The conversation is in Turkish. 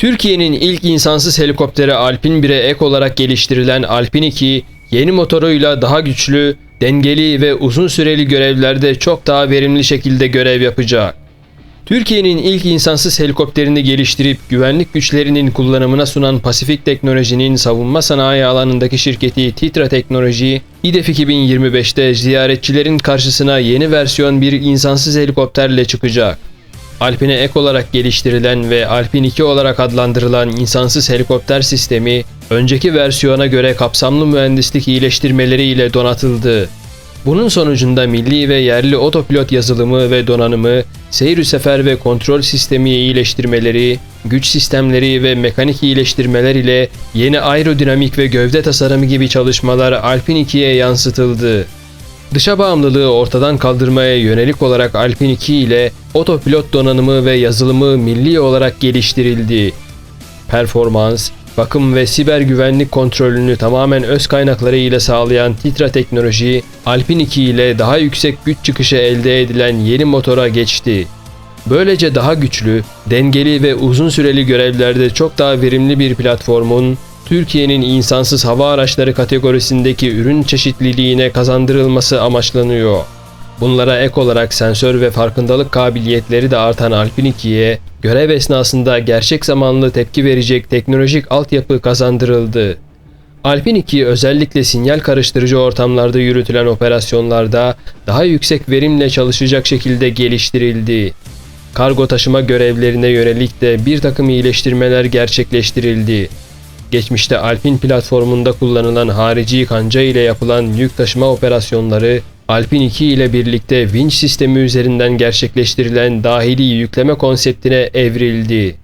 Türkiye'nin ilk insansız helikopteri Alpin 1'e ek olarak geliştirilen Alpin 2, yeni motoruyla daha güçlü, dengeli ve uzun süreli görevlerde çok daha verimli şekilde görev yapacak. Türkiye'nin ilk insansız helikopterini geliştirip güvenlik güçlerinin kullanımına sunan Pasifik Teknoloji'nin savunma sanayi alanındaki şirketi Titra Teknoloji, İDEF 2025'te ziyaretçilerin karşısına yeni versiyon bir insansız helikopterle çıkacak. Alpine ek olarak geliştirilen ve Alpin 2 olarak adlandırılan insansız helikopter sistemi, önceki versiyona göre kapsamlı mühendislik iyileştirmeleriyle donatıldı. Bunun sonucunda milli ve yerli otopilot yazılımı ve donanımı, seyir sefer ve kontrol sistemi iyileştirmeleri, güç sistemleri ve mekanik iyileştirmeler ile yeni aerodinamik ve gövde tasarımı gibi çalışmalar Alpin 2'ye yansıtıldı. Dışa bağımlılığı ortadan kaldırmaya yönelik olarak Alpin 2 ile otopilot donanımı ve yazılımı milli olarak geliştirildi. Performans, bakım ve siber güvenlik kontrolünü tamamen öz kaynakları ile sağlayan Titra Teknoloji, Alpin 2 ile daha yüksek güç çıkışı elde edilen yeni motora geçti. Böylece daha güçlü, dengeli ve uzun süreli görevlerde çok daha verimli bir platformun, Türkiye'nin insansız hava araçları kategorisindeki ürün çeşitliliğine kazandırılması amaçlanıyor. Bunlara ek olarak sensör ve farkındalık kabiliyetleri de artan Alpin 2'ye görev esnasında gerçek zamanlı tepki verecek teknolojik altyapı kazandırıldı. Alpin 2 özellikle sinyal karıştırıcı ortamlarda yürütülen operasyonlarda daha yüksek verimle çalışacak şekilde geliştirildi. Kargo taşıma görevlerine yönelik de bir takım iyileştirmeler gerçekleştirildi. Geçmişte Alpin platformunda kullanılan harici kanca ile yapılan yük taşıma operasyonları Alpin 2 ile birlikte vinç sistemi üzerinden gerçekleştirilen dahili yükleme konseptine evrildi.